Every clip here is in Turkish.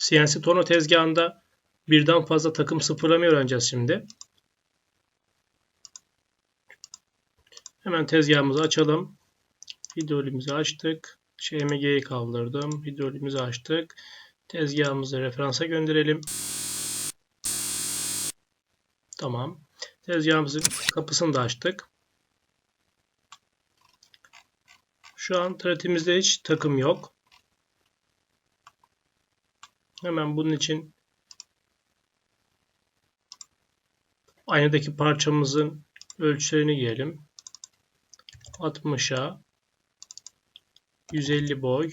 CNC torna tezgahında birden fazla takım sıfırlamayı öğreneceğiz şimdi. Hemen tezgahımızı açalım. Hidrolimizi açtık. ŞMG'yi kaldırdım. Hidrolimizi açtık. Tezgahımızı referansa gönderelim. Tamam. Tezgahımızın kapısını da açtık. Şu an tratimizde hiç takım yok. Hemen bunun için aynadaki parçamızın ölçülerini girelim. 60'a 150 boy.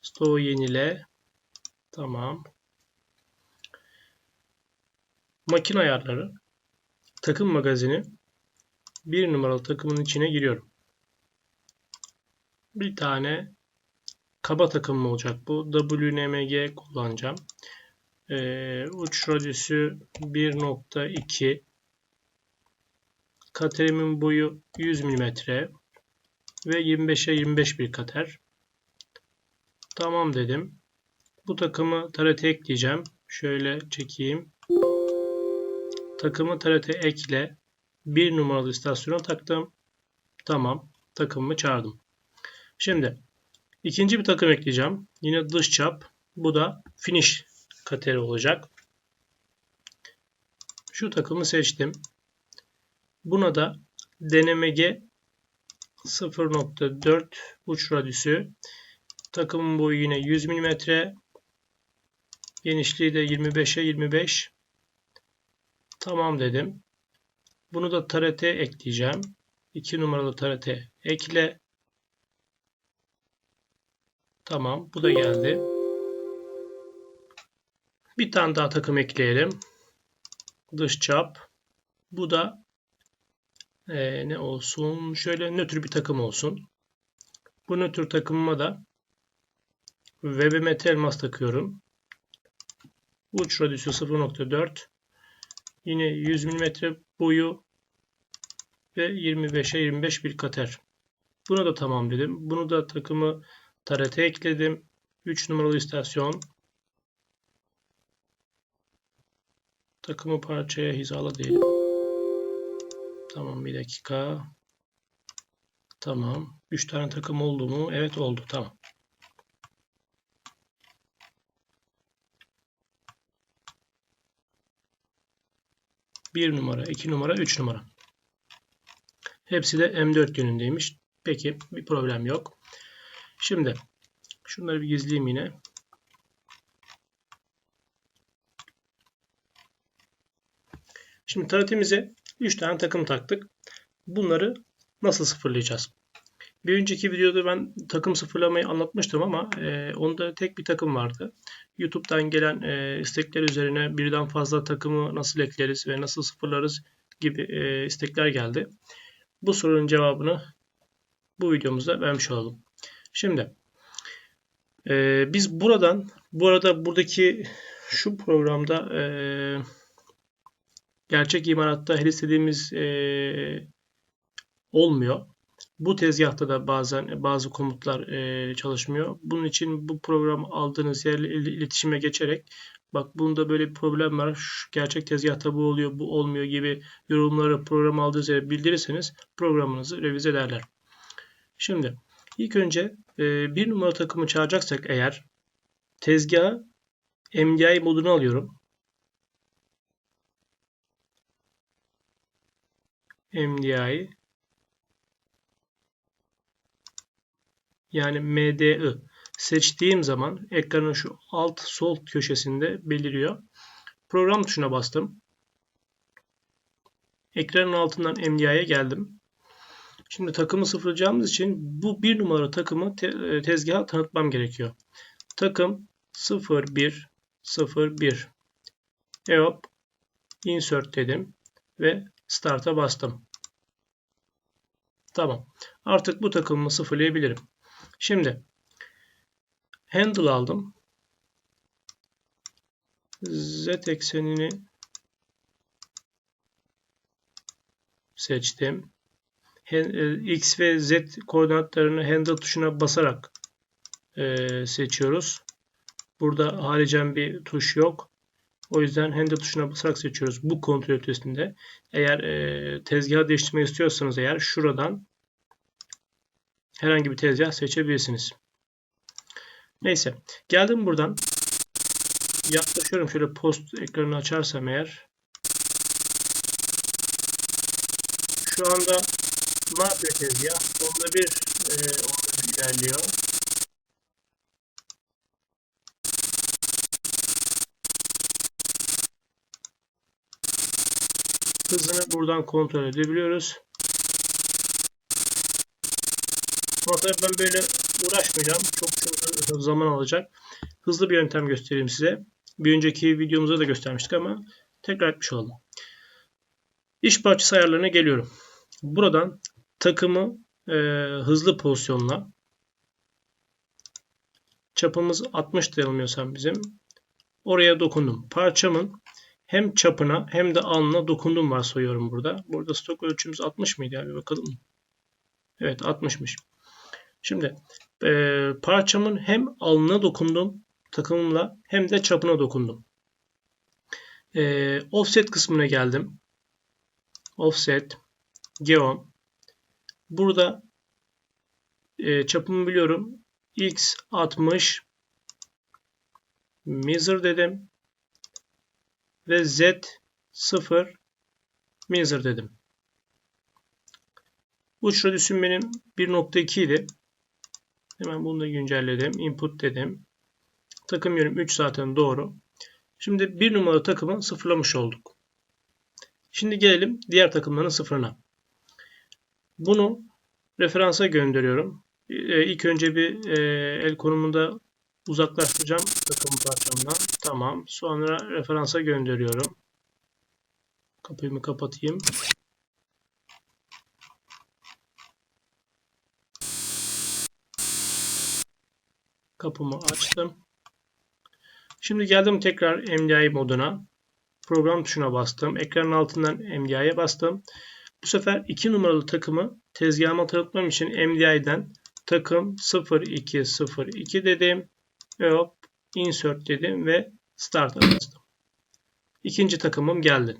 Stoğu yenile. Tamam. Makine ayarları. Takım magazini. Bir numaralı takımın içine giriyorum. Bir tane kaba takım olacak bu WNMG kullanacağım ee, uç radyüsü 1.2 katerimin boyu 100 mm ve 25'e 25 bir kater. Tamam dedim. Bu takımı tarete ekleyeceğim. Şöyle çekeyim. Takımı tarete ekle. Bir numaralı istasyona taktım. Tamam. Takımımı çağırdım. Şimdi ikinci bir takım ekleyeceğim. Yine dış çap. Bu da finish kateri olacak. Şu takımı seçtim. Buna da DNMG 0.4 uç radyüsü. Takımın boyu yine 100 mm. Genişliği de 25'e 25. Tamam dedim. Bunu da tarete ekleyeceğim. 2 numaralı tarete ekle. Tamam. Bu da geldi. Bir tane daha takım ekleyelim. Dış çap. Bu da e, ne olsun? Şöyle nötr bir takım olsun. Bu nötr takımıma da VB elmas takıyorum. Uç radyüsü 0.4. Yine 100 mm boyu ve 25'e 25 bir kater. Buna da tamam dedim. Bunu da takımı tarete ekledim. 3 numaralı istasyon. Takımı parçaya hizala diyelim. Tamam bir dakika. Tamam. 3 tane takım oldu mu? Evet oldu. Tamam. Bir numara, iki numara, üç numara. Hepsi de M4 yönündeymiş. Peki bir problem yok. Şimdi şunları bir gizleyeyim yine. Şimdi taratimize 3 tane takım taktık. Bunları nasıl sıfırlayacağız? Bir önceki videoda ben takım sıfırlamayı anlatmıştım ama e, onda tek bir takım vardı. YouTube'dan gelen e, istekler üzerine birden fazla takımı nasıl ekleriz ve nasıl sıfırlarız gibi e, istekler geldi. Bu sorunun cevabını bu videomuzda vermiş olalım. Şimdi e, biz buradan bu arada buradaki şu programda e, gerçek imaratta her istediğimiz e, olmuyor. Bu tezgahta da bazen bazı komutlar e, çalışmıyor. Bunun için bu programı aldığınız yerle iletişime geçerek bak bunda böyle bir problem var. Şu gerçek tezgahta bu oluyor, bu olmuyor gibi yorumları program aldığınız yere bildirirseniz programınızı revize ederler. Şimdi ilk önce e, bir numara takımı çağıracaksak eğer tezgahı MDI moduna alıyorum. MDI yani MDI seçtiğim zaman ekranın şu alt sol köşesinde beliriyor. Program tuşuna bastım. Ekranın altından MDI'ye geldim. Şimdi takımı sıfırlayacağımız için bu bir numara takımı te e, tezgaha tanıtmam gerekiyor. Takım 01 01 EOP insert dedim ve start'a bastım. Tamam. Artık bu takımımı sıfırlayabilirim. Şimdi handle aldım. Z eksenini seçtim. E, X ve Z koordinatlarını handle tuşuna basarak e, seçiyoruz. Burada haricen bir tuş yok. O yüzden handle tuşuna basarak seçiyoruz. Bu kontrol ötesinde. Eğer e, tezgahı değiştirmek istiyorsanız eğer şuradan herhangi bir tezgah seçebilirsiniz. Neyse. Geldim buradan. Yaklaşıyorum. Şöyle post ekranını açarsam eğer. Şu anda ne yapıyor tezgah? Onda bir, e, onda ilerliyor. Hızını buradan kontrol edebiliyoruz. Ama ben böyle uğraşmayacağım. Çok çok zaman alacak. Hızlı bir yöntem göstereyim size. Bir önceki videomuzda da göstermiştik ama tekrar etmiş olalım. İş parçası ayarlarına geliyorum. Buradan takımı e, hızlı pozisyonla çapımız 60 yanılmıyorsam bizim. Oraya dokundum. Parçamın hem çapına hem de alnına dokundum varsayıyorum burada. Burada stok ölçümüz 60 mıydı ya bir bakalım. Evet 60'mış. Şimdi e, parçamın hem alnına dokundum takımımla hem de çapına dokundum. E, offset kısmına geldim. Offset, geom. Burada e, çapımı biliyorum. X 60 measure dedim ve Z 0 measure dedim. Uç radyüsüm benim 1.2 idi. Hemen bunu da güncelledim. Input dedim. Takım yönüm 3 zaten doğru. Şimdi bir numaralı takımı sıfırlamış olduk. Şimdi gelelim diğer takımların sıfırına. Bunu referansa gönderiyorum. Ee, ilk önce bir e, el konumunda uzaklaştıracağım takım parçamdan. Tamam. Sonra referansa gönderiyorum. Kapıyı kapatayım. Kapımı açtım. Şimdi geldim tekrar MDI moduna. Program tuşuna bastım. Ekranın altından MDI'ye bastım. Bu sefer 2 numaralı takımı tezgahıma tanıtmam için MDI'den takım 0202 dedim. Ve hop insert dedim ve start bastım. İkinci takımım geldi.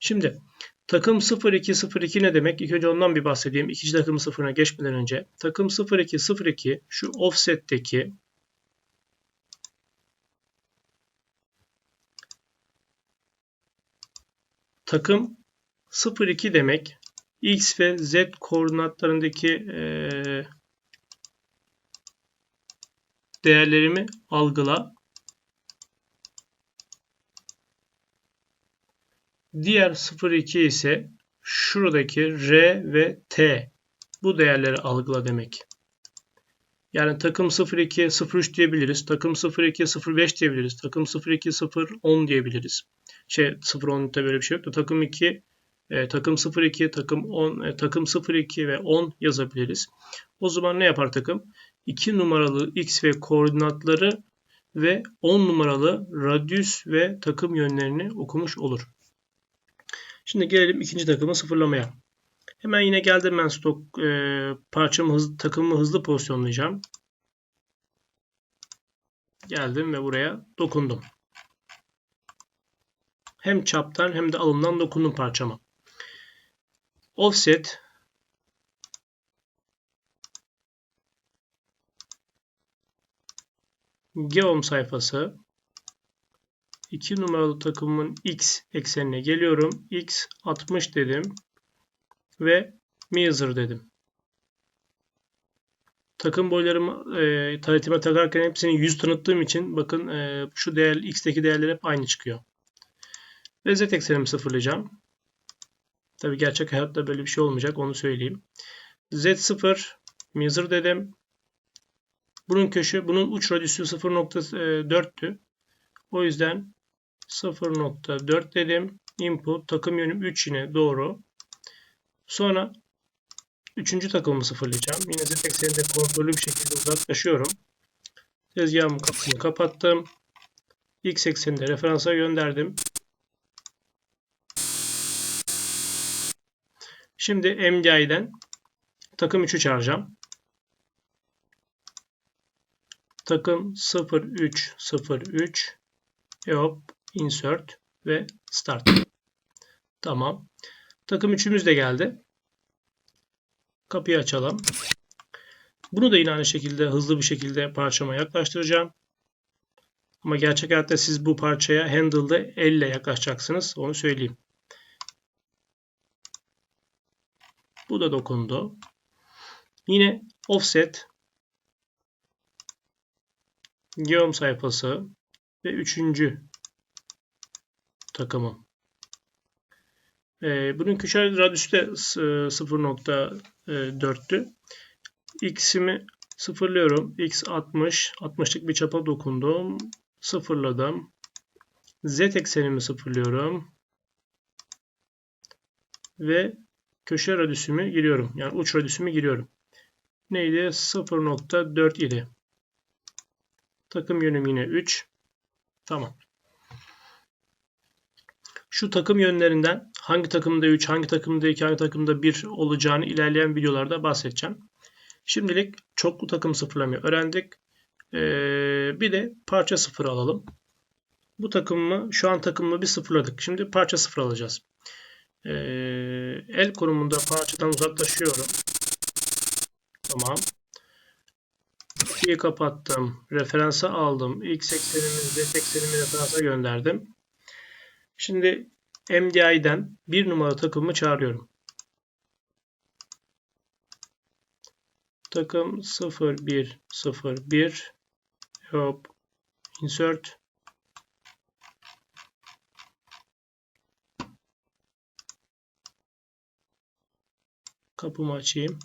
Şimdi takım 0202 ne demek? İlk önce ondan bir bahsedeyim. İkinci takım sıfırına geçmeden önce. Takım 0202 şu offset'teki takım 02 demek x ve z koordinatlarındaki e, değerlerimi algıla. Diğer 0,2 ise şuradaki R ve T bu değerleri algıla demek. Yani takım 02 03 diyebiliriz. Takım 02 05 diyebiliriz. Takım 02 010 diyebiliriz. Şey 010'da böyle bir şey yok da takım 2 e, takım 02 takım 10 e, takım 02 ve 10 yazabiliriz. O zaman ne yapar takım? 2 numaralı x ve koordinatları ve 10 numaralı radyüs ve takım yönlerini okumuş olur. Şimdi gelelim ikinci takımı sıfırlamaya. Hemen yine geldim ben stok e, parçamı hız, takımımı hızlı pozisyonlayacağım. Geldim ve buraya dokundum. Hem çaptan hem de alımdan dokundum parçama. Offset Geom sayfası 2 numaralı takımın X eksenine geliyorum. X 60 dedim. Ve measure dedim. Takım boylarımı e, taritime takarken hepsini 100 tanıttığım için bakın e, şu değer X'teki değerler hep aynı çıkıyor. Ve Z eksenimi sıfırlayacağım. Tabi gerçek hayatta böyle bir şey olmayacak onu söyleyeyim. Z0 measure dedim. Bunun köşe, bunun uç radyüsü 0.4'tü. O yüzden 0.4 dedim. Input takım yönüm 3 yine doğru. Sonra üçüncü takımımı sıfırlayacağım. Yine z ekseninde kontrollü bir şekilde uzaklaşıyorum. Tezgahımın kapısını kapattım. X ekseninde referansa gönderdim. Şimdi MDI'den takım 3'ü çağıracağım. takım 0303 hop insert ve start. Tamam. Takım üçümüz de geldi. Kapıyı açalım. Bunu da yine aynı şekilde hızlı bir şekilde parçama yaklaştıracağım. Ama gerçek hayatta siz bu parçaya handle'da elle yaklaşacaksınız. Onu söyleyeyim. Bu da dokundu. Yine offset geom sayfası ve üçüncü takımım. Ee, bunun köşe radyüsü de 0.4'tü. X'imi sıfırlıyorum. X 60. 60'lık bir çapa dokundum. Sıfırladım. Z eksenimi sıfırlıyorum. Ve köşe radyüsümü giriyorum. Yani uç radyüsümü giriyorum. Neydi? 0.4 idi. Takım yönüm yine 3. Tamam. Şu takım yönlerinden hangi takımda 3, hangi takımda 2, hangi takımda 1 olacağını ilerleyen videolarda bahsedeceğim. Şimdilik çoklu takım sıfırlamayı öğrendik. Ee, bir de parça sıfır alalım. Bu takımı şu an takımı bir sıfırladık. Şimdi parça sıfır alacağız. Ee, el konumunda parçadan uzaklaşıyorum. Tamam. İyi kapattım. Referansa aldım. X eksenimi, Z eksenimi referansa gönderdim. Şimdi MDI'den bir numara takımı çağırıyorum. Takım 0101 hop insert kapımı açayım.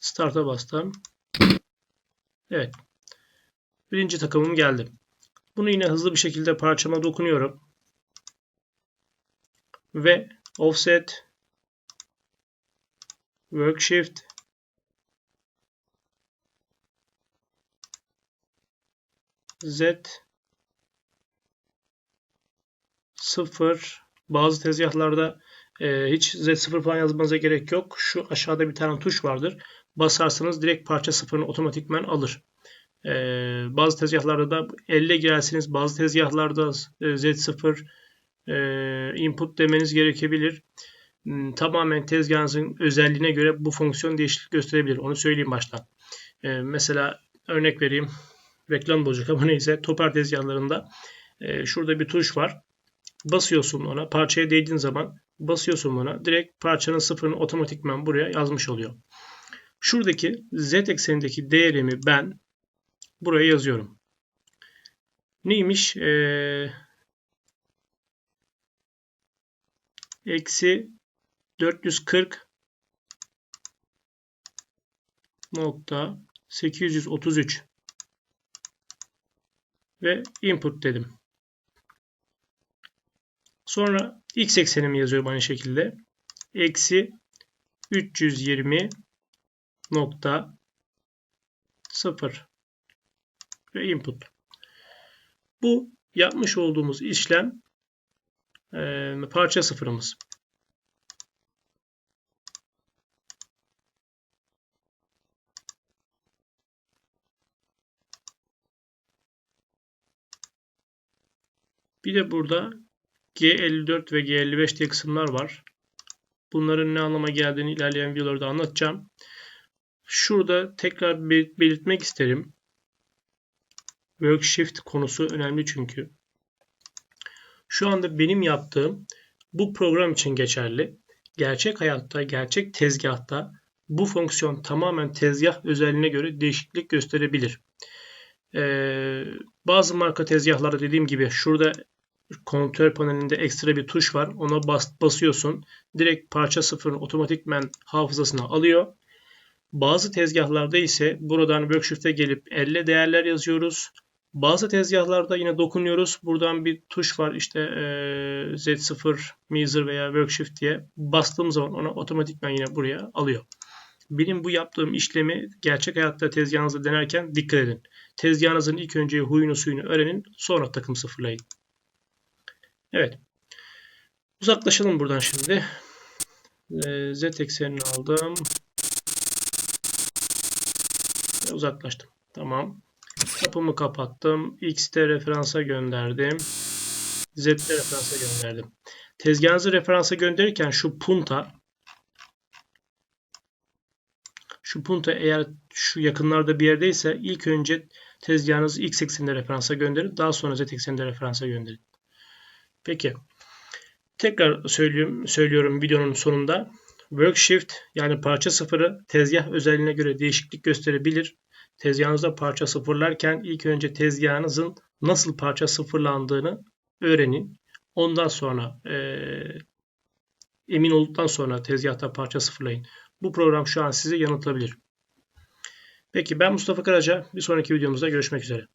Start'a bastım. Evet. Birinci takımım geldi. Bunu yine hızlı bir şekilde parçama dokunuyorum. Ve offset workshift z 0 bazı tezgahlarda e, hiç Z0 falan yazmanıza gerek yok. Şu aşağıda bir tane tuş vardır. Basarsanız direkt parça sıfırını otomatikmen alır. E, bazı tezgahlarda da elle girersiniz. Bazı tezgahlarda e, Z0 e, input demeniz gerekebilir. Hmm, tamamen tezgahınızın özelliğine göre bu fonksiyon değişiklik gösterebilir. Onu söyleyeyim baştan. E, mesela örnek vereyim. Reklam olacak ama neyse. Topar tezgahlarında e, şurada bir tuş var. Basıyorsun ona. Parçaya değdiğin zaman basıyorsun buna. Direkt parçanın sıfırını otomatikman buraya yazmış oluyor. Şuradaki z eksenindeki değerimi ben buraya yazıyorum. Neymiş? Ee, eksi 440 nokta 833 ve input dedim. Sonra x eksenimi yazıyorum aynı şekilde. Eksi 320 nokta 0 ve input. Bu yapmış olduğumuz işlem e, parça sıfırımız. Bir de burada G54 ve G55 diye kısımlar var. Bunların ne anlama geldiğini ilerleyen videolarda anlatacağım. Şurada tekrar belirtmek isterim. Workshift konusu önemli çünkü. Şu anda benim yaptığım bu program için geçerli. Gerçek hayatta, gerçek tezgahta bu fonksiyon tamamen tezgah özelliğine göre değişiklik gösterebilir. Ee, bazı marka tezgahlarda dediğim gibi şurada kontrol panelinde ekstra bir tuş var. Ona bas, basıyorsun. Direkt parça sıfırını otomatikmen hafızasına alıyor. Bazı tezgahlarda ise buradan workshift'e gelip elle değerler yazıyoruz. Bazı tezgahlarda yine dokunuyoruz. Buradan bir tuş var işte e, Z0, Measure veya Workshift diye. Bastığım zaman ona otomatikman yine buraya alıyor. Benim bu yaptığım işlemi gerçek hayatta tezgahınızda denerken dikkat edin. Tezgahınızın ilk önce huyunu suyunu öğrenin sonra takım sıfırlayın. Evet. Uzaklaşalım buradan şimdi. Z eksenini aldım. uzaklaştım. Tamam. Kapımı kapattım. X'te referansa gönderdim. Z'de referansa gönderdim. Tezgahınızı referansa gönderirken şu punta şu punta eğer şu yakınlarda bir yerdeyse ilk önce tezgahınızı X ekseninde referansa gönderin. Daha sonra Z ekseninde referansa gönderin. Peki. Tekrar söylüyorum, söylüyorum videonun sonunda. Workshift yani parça sıfırı tezgah özelliğine göre değişiklik gösterebilir. Tezgahınızda parça sıfırlarken ilk önce tezgahınızın nasıl parça sıfırlandığını öğrenin. Ondan sonra e, emin olduktan sonra tezgahta parça sıfırlayın. Bu program şu an sizi yanıltabilir. Peki ben Mustafa Karaca. Bir sonraki videomuzda görüşmek üzere.